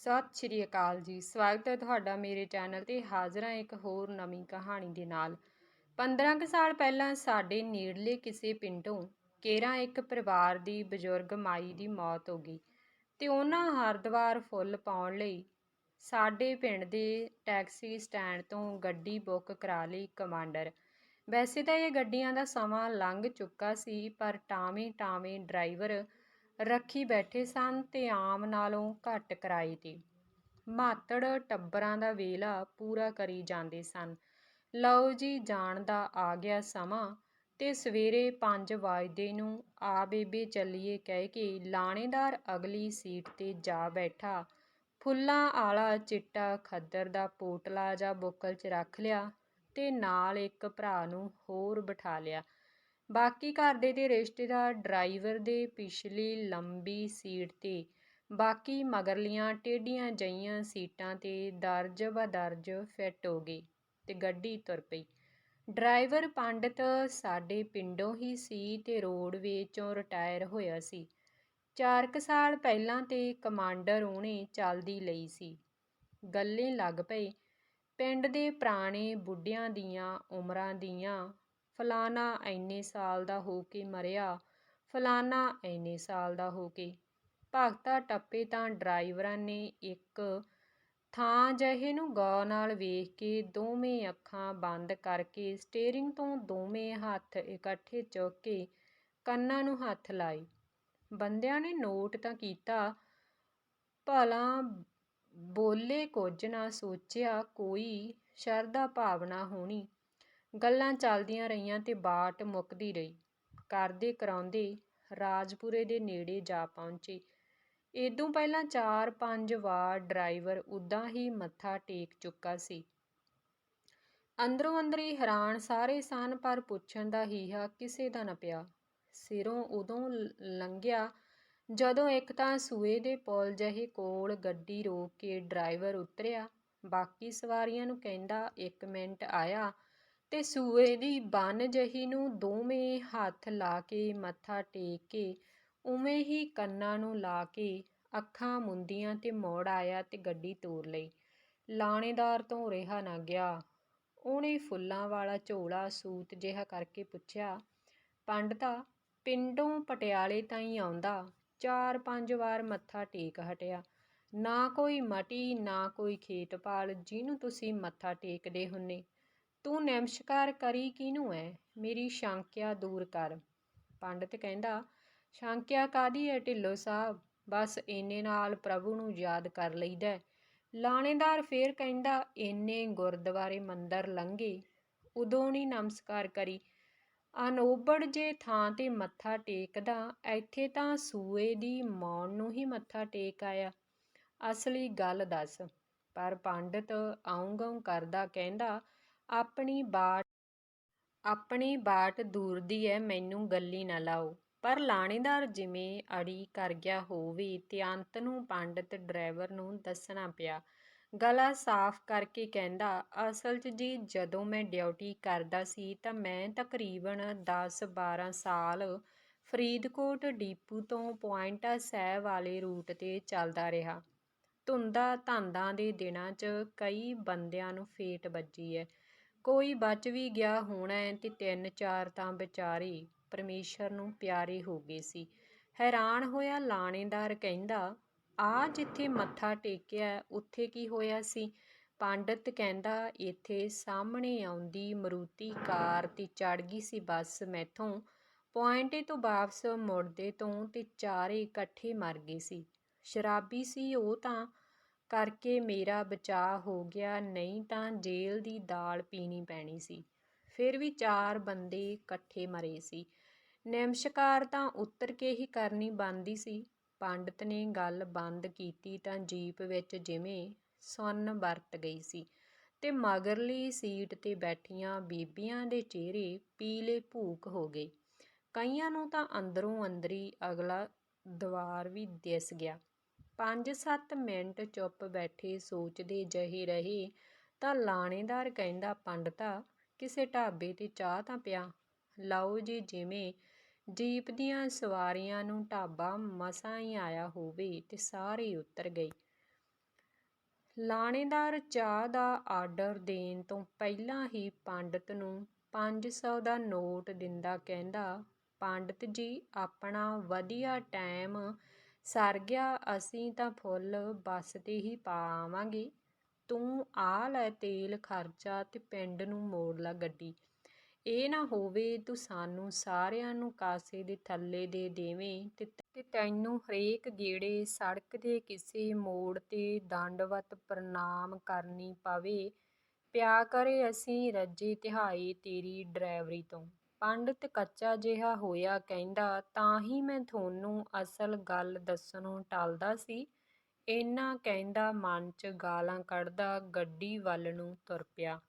ਸਤਿ ਸ਼੍ਰੀ ਅਕਾਲ ਜੀ। ਸਵਾਗਤ ਹੈ ਤੁਹਾਡਾ ਮੇਰੇ ਚੈਨਲ ਤੇ ਹਾਜ਼ਰ ਹਾਂ ਇੱਕ ਹੋਰ ਨਵੀਂ ਕਹਾਣੀ ਦੇ ਨਾਲ। 15 ਕੁ ਸਾਲ ਪਹਿਲਾਂ ਸਾਡੇ ਨੇੜਲੇ ਕਿਸੇ ਪਿੰਡੋਂ ਕੇਰਾਂ ਇੱਕ ਪਰਿਵਾਰ ਦੀ ਬਜ਼ੁਰਗ ਮਾਈ ਦੀ ਮੌਤ ਹੋ ਗਈ ਤੇ ਉਹਨਾਂ ਹਰਦੁਆਰ ਫੁੱਲ ਪਾਉਣ ਲਈ ਸਾਡੇ ਪਿੰਡ ਦੇ ਟੈਕਸੀ ਸਟੈਂਡ ਤੋਂ ਗੱਡੀ ਬੁੱਕ ਕਰਾ ਲਈ ਕਮਾਂਡਰ। ਵੈਸੇ ਤਾਂ ਇਹ ਗੱਡੀਆਂ ਦਾ ਸਮਾਂ ਲੰਘ ਚੁੱਕਾ ਸੀ, ਪਰ ਟਾਵੇਂ ਟਾਵੇਂ ਡਰਾਈਵਰ ਰੱਖੀ ਬੈਠੇ ਸਨ ਤੇ ਆਮ ਨਾਲੋਂ ਘੱਟ ਕਿਰਾਏ ਤੇ। ਮਾਤੜ ਟੱਬਰਾਂ ਦਾ ਵੇਲਾ ਪੂਰਾ ਕਰੀ ਜਾਂਦੇ ਸਨ। ਲਓ ਜੀ, ਜਾਣ ਦਾ ਆ ਗਿਆ ਸਮਾਂ ਤੇ ਸਵੇਰੇ 5 ਵਜੇ ਨੂੰ ਆ ਬੇਬੇ ਚੱਲੀਏ ਕਹਿ ਕੇ ਲਾਣੇਦਾਰ ਅਗਲੀ ਸੀਟ ਤੇ ਜਾ ਬੈਠਾ। ਫੁੱਲਾਂ ਆਲਾ ਚਿੱਟਾ ਖੱਦਰ ਦਾ ਪੋਟਲਾ ਜਾਂ ਬੁੱਕਲ 'ਚ ਰੱਖ ਲਿਆ ਤੇ ਨਾਲ ਇੱਕ ਭਰਾ ਨੂੰ ਹੋਰ ਬਿਠਾ ਲਿਆ। ਬਾਕੀ ਘਰ ਦੇ ਤੇ ਰਿਸ਼ਤੇਦਾਰ, ਡਰਾਈਵਰ ਦੇ ਪਿਛਲੀ ਲੰਬੀ ਸੀਟ ਤੇ। ਬਾਕੀ ਮਗਰਲੀਆਂ ਟੇਢੀਆਂ ਜਈਆਂ ਸੀਟਾਂ ਤੇ ਦਰਜ ਬਦਰਜ ਫਿੱਟ ਹੋ ਗਈ ਤੇ ਗੱਡੀ ਤੁਰ ਪਈ। ਡਰਾਈਵਰ ਪੰਡਤ ਸਾਡੇ ਪਿੰਡੋਂ ਹੀ ਸੀ ਤੇ ਰੋਡਵੇ ਚੋਂ ਰਿਟਾਇਰ ਹੋਇਆ ਸੀ। ਚਾਰ ਕੁ ਸਾਲ ਪਹਿਲਾਂ ਤੇ ਕਮਾਂਡਰ ਉਹਨੇ ਚੱਲਦੀ ਲਈ ਸੀ। ਗੱਲੇ ਲੱਗ ਪਏ। ਪਿੰਡ ਦੇ ਪੁਰਾਣੇ ਬੁੱਢਿਆਂ ਦੀਆਂ ਉਮਰਾਂ ਦੀਆਂ ਫਲਾਨਾ ਇੰਨੇ ਸਾਲ ਦਾ ਹੋ ਕੇ ਮਰਿਆ, ਫਲਾਨਾ ਇੰਨੇ ਸਾਲ ਦਾ ਹੋ ਕੇ। ਭਗਤਾ ਟੱਪੇ ਤਾਂ ਡਰਾਈਵਰਾਂ ਨੇ ਇੱਕ ਥਾਂ ਜਿਹੇ ਨੂੰ ਗੌਰ ਨਾਲ ਵੇਖ ਕੇ ਦੋਵੇਂ ਅੱਖਾਂ ਬੰਦ ਕਰਕੇ ਸਟੀਅਰਿੰਗ ਤੋਂ ਦੋਵੇਂ ਹੱਥ ਇਕੱਠੇ ਚੁੱਕ ਕੇ ਕੰਨਾਂ ਨੂੰ ਹੱਥ ਲਾਏ। ਬੰਦਿਆਂ ਨੇ ਨੋਟ ਤਾਂ ਕੀਤਾ, ਭਲਾ ਬੋਲੇ ਕੁਝ ਨਾ ਸੋਚਿਆ ਕੋਈ ਸ਼ਰਧਾ ਭਾਵਨਾ ਹੋਣੀ। ਗੱਲਾਂ ਚੱਲਦੀਆਂ ਰਹੀਆਂ ਤੇ ਬਾਟ ਮੁੱਕਦੀ ਰਹੀ। ਕਰਦੇ ਕਰਾਉਂਦੇ ਰਾਜਪੁਰੇ ਦੇ ਨੇੜੇ ਜਾ ਪਹੁੰਚੇ। ਇਦੋਂ ਪਹਿਲਾਂ 4-5 ਵਾਰ ਡਰਾਈਵਰ ਉਦਾਂ ਹੀ ਮੱਥਾ ਟੇਕ ਚੁੱਕਾ ਸੀ। ਅੰਦਰੋਂ ਅੰਦਰੀ ਹੈਰਾਨ ਸਾਰੇ ਸਨ, ਪਰ ਪੁੱਛਣ ਦਾ ਹੀਹਾ ਕਿਸੇ ਦਾ ਨਾ ਪਿਆ। ਸਿਰੋਂ ਉਦੋਂ ਲੰਘਿਆ ਜਦੋਂ ਇੱਕ ਤਾਂ ਸੂਏ ਦੇ ਪੁਲ ਜਹੇ ਕੋਲ ਗੱਡੀ ਰੋਕ ਕੇ ਡਰਾਈਵਰ ਉਤਰਿਆ। ਬਾਕੀ ਸਵਾਰੀਆਂ ਨੂੰ ਕਹਿੰਦਾ, ਇੱਕ ਮਿੰਟ ਆਇਆ ਤੇ ਸੂਏ ਦੀ ਬੰਨ ਜਹੀ ਨੂੰ ਦੋਵੇਂ ਹੱਥ ਲਾ ਕੇ ਮੱਥਾ ਟੇਕ ਕੇ ਉਵੇਂ ਹੀ ਕੰਨਾਂ ਨੂੰ ਲਾ ਕੇ ਅੱਖਾਂ ਮੁੰਦੀਆਂ ਤੇ ਮੋੜ ਆਇਆ ਤੇ ਗੱਡੀ ਤੋਰ ਲਈ। ਲਾਣੇਦਾਰ ਤੋਂ ਰਿਹਾ ਨਾ ਗਿਆ। ਉਹਨੇ ਫੁੱਲਾਂ ਵਾਲਾ ਝੋਲਾ ਸੂਤ ਜਿਹਾ ਕਰਕੇ ਪੁੱਛਿਆ, ਪੰਡਤਾ, ਪਿੰਡੋਂ ਪਟਿਆਲੇ ਤਾਈਂ ਆਉਂਦਾ। ਚਾਰ ਪੰਜ ਵਾਰ ਮੱਥਾ ਟੇਕ ਹਟਿਆ। ਨਾ ਕੋਈ ਮਟੀ, ਨਾ ਕੋਈ ਖੇਤਪਾਲ, ਜਿਹਨੂੰ ਤੁਸੀਂ ਮੱਥਾ ਟੇਕਦੇ ਹੁੰਨੇ। ਤੂੰ ਨਮਸਕਾਰ ਕਰੀ ਕਿਹਨੂੰ ਐ? ਮੇਰੀ ਸ਼ੰਕਿਆ ਦੂਰ ਕਰ। ਪੰਡਤ ਕਹਿੰਦਾ, ਸ਼ੰਕਿਆ ਕਾਦੀ ਐ ਢਿੱਲੋ ਸਾਹਿਬ? ਬਸ ਇੰਨੇ ਨਾਲ ਪ੍ਰਭੂ ਨੂੰ ਯਾਦ ਕਰ ਲਈਦਾ ਲਾਣੇਦਾਰ ਫੇਰ ਕਹਿੰਦਾ, ਇੰਨੇ ਗੁਰਦੁਆਰੇ ਮੰਦਰ ਲੰਘੇ। ਉਦੋਂ ਨਹੀਂ ਨਮਸਕਾਰ ਕਰੀ। ਅਨੋਬੜ ਜੇ ਥਾਂ ਤੇ ਮੱਥਾ ਟੇਕਦਾ, ਇੱਥੇ ਤਾਂ ਸੂਏ ਦੀ ਮੌਣ ਨੂੰ ਹੀ ਮੱਥਾ ਟੇਕ ਆਇਆ। ਅਸਲੀ ਗੱਲ ਦੱਸ। ਪਰ ਪੰਡਤ ਆਉਂ ਕਰਦਾ ਕਹਿੰਦਾ ਆਪਣੀ ਬਾਟ ਆਪਣੀ ਬਾਟ ਦੂਰ ਦੀ ਐ, ਮੈਨੂੰ ਗੱਲੀ ਨਾ ਲਾਓ। ਪਰ ਲਾਣੇਦਾਰ ਜਿਵੇਂ ਅੜੀ ਕਰ ਗਿਆ ਹੋਵੇ ਤੇ ਅੰਤ ਨੂੰ ਪੰਡਤ ਡਰਾਈਵਰ ਨੂੰ ਦੱਸਣਾ ਪਿਆ। ਗਲਾ ਸਾਫ਼ ਕਰਕੇ ਕਹਿੰਦਾ, ਅਸਲ 'ਚ ਜੀ ਜਦੋਂ ਮੈਂ ਡਿਊਟੀ ਕਰਦਾ ਸੀ, ਤਾਂ ਮੈਂ ਤਕਰੀਬਨ 10-12 ਸਾਲ ਫਰੀਦਕੋਟ ਡੀਪੂ ਤੋਂ ਪੁਆਇੰਟਾ ਸਾਹਿਬ ਵਾਲੇ ਰੂਟ ਤੇ ਚੱਲਦਾ ਰਿਹਾ। ਧੁੰਦਾ ਧਾਂਦਾਂ ਦੇ ਦਿਨਾਂ 'ਚ ਕਈ ਬੰਦਿਆਂ ਨੂੰ ਫੇਟ ਵੱਜੀ ਹੈ ਕੋਈ ਬਚ ਵੀ ਗਿਆ ਹੋਣਾ ਤੇ ਤਿੰਨ ਚਾਰ ਤਾਂ ਵਿਚਾਰੇ ਪਰਮੇਸ਼ਰ ਨੂੰ ਪਿਆਰੇ ਹੋ ਗਏ ਸੀ। ਹੈਰਾਨ ਹੋਇਆ ਲਾਣੇਦਾਰ ਕਹਿੰਦਾ ਆ ਜਿੱਥੇ ਮੱਥਾ ਟੇਕਿਆ, ਉੱਥੇ ਕੀ ਹੋਇਆ ਸੀ? ਪੰਡਤ ਕਹਿੰਦਾ, ਇੱਥੇ ਸਾਹਮਣੇ ਆਉਂਦੀ ਮਰੂਤੀ ਕਾਰ ਤੇ ਚੜ ਗਈ ਸੀ ਬੱਸ ਮੈਥੋਂ। ਪੁਆਇੰਟੇ ਤੋਂ ਵਾਪਸ ਮੁੜਦੇ ਤੋਂ ਤੇ ਚਾਰੇ ਇਕੱਠੇ ਮਰ ਗਏ ਸੀ। ਸ਼ਰਾਬੀ ਸੀ ਉਹ ਤਾਂ ਕਰਕੇ ਮੇਰਾ ਬਚਾਅ ਹੋ ਗਿਆ, ਨਹੀਂ ਤਾਂ ਜੇਲ੍ਹ ਦੀ ਦਾਲ ਪੀਣੀ ਪੈਣੀ ਸੀ। ਫਿਰ ਵੀ ਚਾਰ ਬੰਦੇ ਇਕੱਠੇ ਮਰੇ ਸੀ। ਨਮਸਕਾਰ ਤਾਂ ਉੱਤਰ ਕੇ ਹੀ ਕਰਨੀ ਬਣਦੀ ਸੀ। ਪੰਡਤ ਨੇ ਗੱਲ ਬੰਦ ਕੀਤੀ ਤਾਂ ਜੀਪ ਵਿੱਚ ਜਿਵੇਂ ਸੁੰਨ ਵਰਤ ਗਈ ਸੀ ਤੇ ਮਗਰਲੀ ਸੀਟ ਤੇ ਬੈਠੀਆਂ ਬੀਬੀਆਂ ਦੇ ਚਿਹਰੇ ਪੀਲੇ ਭੂਕ ਹੋ ਗਏ। ਕਈਆਂ ਨੂੰ ਤਾਂ ਅੰਦਰੋਂ ਅੰਦਰੀ ਅਗਲਾ ਦਵਾਰ ਵੀ ਦਿਸ ਗਿਆ। 5-7 ਮਿੰਟ ਚੁੱਪ ਬੈਠੇ ਸੋਚਦੇ ਜਹੇ ਰਹੇ, ਤਾਂ ਲਾਣੇਦਾਰ ਕਹਿੰਦਾ, ਪੰਡਤਾ, ਕਿਸੇ ਢਾਬੇ ਤੇ ਚਾਹ ਤਾਂ ਪਿਆ? ਲਓ ਜੀ, ਜਿਵੇਂ ਜੀਪ ਦੀਆਂ ਸਵਾਰੀਆਂ ਨੂੰ ਢਾਬਾ ਮਸਾਂ ਹੀ ਆਇਆ ਹੋਵੇ ਤੇ ਸਾਰੇ ਉਤਰ ਗਏ। ਲਾਣੇਦਾਰ ਚਾਹ ਦਾ ਆਰਡਰ ਦੇਣ ਤੋਂ ਪਹਿਲਾਂ ਹੀ ਪੰਡਤ ਨੂੰ 500 ਦਾ ਨੋਟ ਦਿੰਦਾ ਕਹਿੰਦਾ, ਪੰਡਤ ਜੀ, ਆਪਣਾ ਵਧੀਆ ਟਾਈਮ ਸਰ ਗਿਆ, ਅਸੀਂ ਤਾਂ ਫੁੱਲ ਬੱਸ ਤੇ ਹੀ ਪਾ ਆਵਾਂਗੇ। ਤੂੰ ਆ ਲੈ ਤੇਲ ਖਰਚਾ ਤੇ ਪਿੰਡ ਨੂੰ ਮੋੜ ਲਾ ਗੱਡੀ। ਇਹ ਨਾ ਹੋਵੇ ਤੂੰ ਸਾਨੂੰ ਸਾਰਿਆਂ ਨੂੰ ਕਾਸੇ ਦੇ ਥੱਲੇ ਦੇ ਦੇਵੇਂ ਤੇ ਤੈਨੂੰ ਹਰੇਕ ਗੇੜੇ ਸੜਕ ਦੇ ਕਿਸੇ ਮੋੜ ਤੇ ਦੰਡਵਤ ਪ੍ਰਣਾਮ ਕਰਨੀ ਪਵੇ। ਪਿਆ ਕਰੇ ਅਸੀਂ ਰੱਜੇ ਤਿਹਾਏ ਤੇਰੀ ਡਰਾਈਵਰੀ ਤੋਂ। ਪੰਡਤ ਕੱਚਾ ਜਿਹਾ ਹੋਇਆ ਕਹਿੰਦਾ, ਤਾਂ ਹੀ ਮੈਂ ਤੁਹਾਨੂੰ ਅਸਲ ਗੱਲ ਦੱਸਣੋਂ ਟਾਲਦਾ ਸੀ। ਇੰਨਾ ਕਹਿੰਦਾ, ਮਨ 'ਚ ਗਾਲਾਂ ਕੱਢਦਾ, ਗੱਡੀ ਵੱਲ ਨੂੰ ਤੁਰ ਪਿਆ।